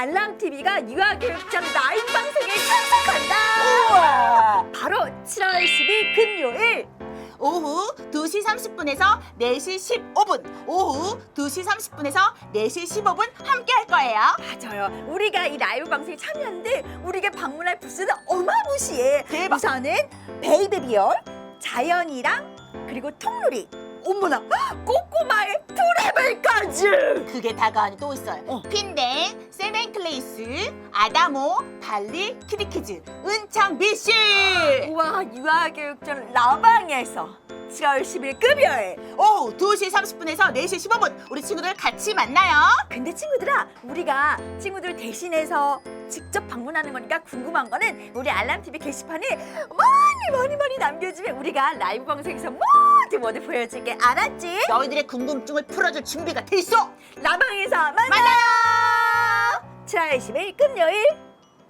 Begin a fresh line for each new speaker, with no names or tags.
알람TV가 유아교육장 라이브 방송에 참석한다.
우와!
바로 7월 10일 금요일
오후 2시 30분에서 4시 15분, 오후 2시 30분에서 4시 15분 함께 할 거예요.
맞아요. 우리가 이 라이브 방송에 참여하는데 우리가 방문할 부스는 어마무시해.
대박.
우선은 베이비비올, 자연이랑 그리고 통놀이. 어머나, 꼬꼬마의 트래블까지.
그게 다가 아니 또 있어요.
어.
핀댕, 세멘 클레이스, 아다모, 발리, 키리키즈, 은창 미씨.
우와, 유아교육장 라방에서 7월 10일 금요일.
오후 2시 30분에서 4시 15분 우리 친구들 같이 만나요.
근데 친구들아, 우리가 친구들 대신해서 직접 방문하는 거니까 궁금한 거는 우리 알람TV 게시판에 많이 많이 많이 남겨주면 우리가 라이브 방송에서 모두 모두 보여줄게. 알았지?
너희들의 궁금증을 풀어줄 준비가 돼 있어.
라방에서 만나요.
만나요.
7월 10일 금요일